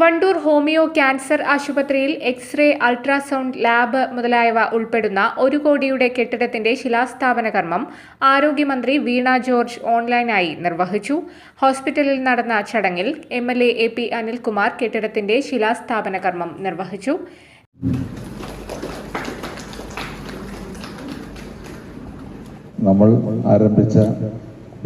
Wandoor homeo cancer ആശുപത്രിയിൽ x-ray ultrasound lab മുതലായവ ഉൾപ്പെടുന്ന ഒരു കോടിയുടെ കെട്ടിടത്തിന്റെ ശിലാസ്ഥാപന കർമ്മം ആരോഗ്യമന്ത്രി വീണ ജോർജ് ഓൺലൈനായി നിർവഹിച്ചു. ഹോസ്പിറ്റലിൽ നടന്ന ചടങ്ങിൽ M L A P Anilkumar കെട്ടിടത്തിന്റെ ശിലാസ്ഥാപന കർമ്മം നിർവഹിച്ചു. നമ്മൾ ആരംഭിച്ച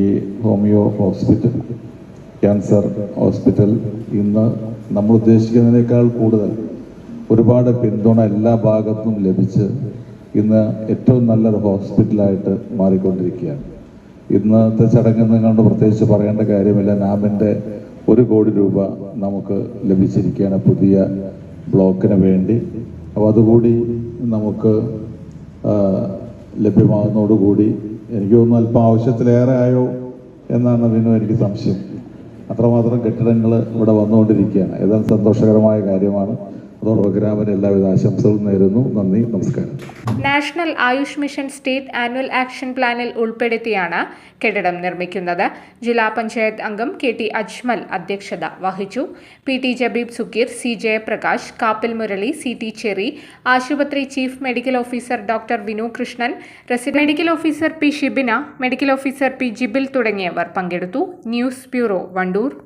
ഈ ഹോമിയോ ഹോസ്പിറ്റൽ ക്യാൻസർ ഹോസ്പിറ്റൽ ഇന്ന് നമ്മൾ ഉദ്ദേശിക്കുന്നതിനേക്കാൾ കൂടുതൽ ഒരുപാട് പിന്തുണ എല്ലാ ഭാഗത്തും ലഭിച്ച് ഇന്ന് ഏറ്റവും നല്ലൊരു ഹോസ്പിറ്റലായിട്ട് മാറിക്കൊണ്ടിരിക്കുകയാണ്. ഇന്നത്തെ ചടങ്ങിൽ നിങ്ങളുടെ പ്രത്യേകിച്ച് പറയേണ്ട കാര്യമില്ല. നാമിന്റെ ഒരു കോടി രൂപ നമുക്ക് ലഭിച്ചിരിക്കുകയാണ് പുതിയ ബ്ലോക്കിന് വേണ്ടി. അപ്പോൾ അതുകൂടി നമുക്ക് ലഭ്യമാകുന്നതോടുകൂടി എനിക്ക് തോന്നുന്നു അല്പം ആവശ്യത്തിലേറെ ആയോ എന്നാണ് അതിനും എനിക്ക് സംശയം. അത്രമാത്രം കെട്ടിടങ്ങൾ ഇവിടെ വന്നുകൊണ്ടിരിക്കുകയാണ്. ഏതാണ്ട് സന്തോഷകരമായ കാര്യമാണ്. എല്ലാവിധ ആശംസകളും നേരുന്നു. നന്ദി. നമസ്കാരം. National Ayush mission state annual action പ്ലാനിൽ ഉൾപ്പെടുത്തിയാണ് കെട്ടിടം നിർമ്മിക്കുന്നത്. ജില്ലാ പഞ്ചായത്ത് അംഗം കെ ടി അജ്മൽ അധ്യക്ഷത വഹിച്ചു. P T Jabeeb Sukkeer C Jayaprakash Kappil Murali C T Cherry ആശുപത്രി chief medical officer doctor Vinu Krishnan resident medical officer P Shibina medical officer P Jibil തുടങ്ങിയവർ പങ്കെടുത്തു. News bureau Wandoor.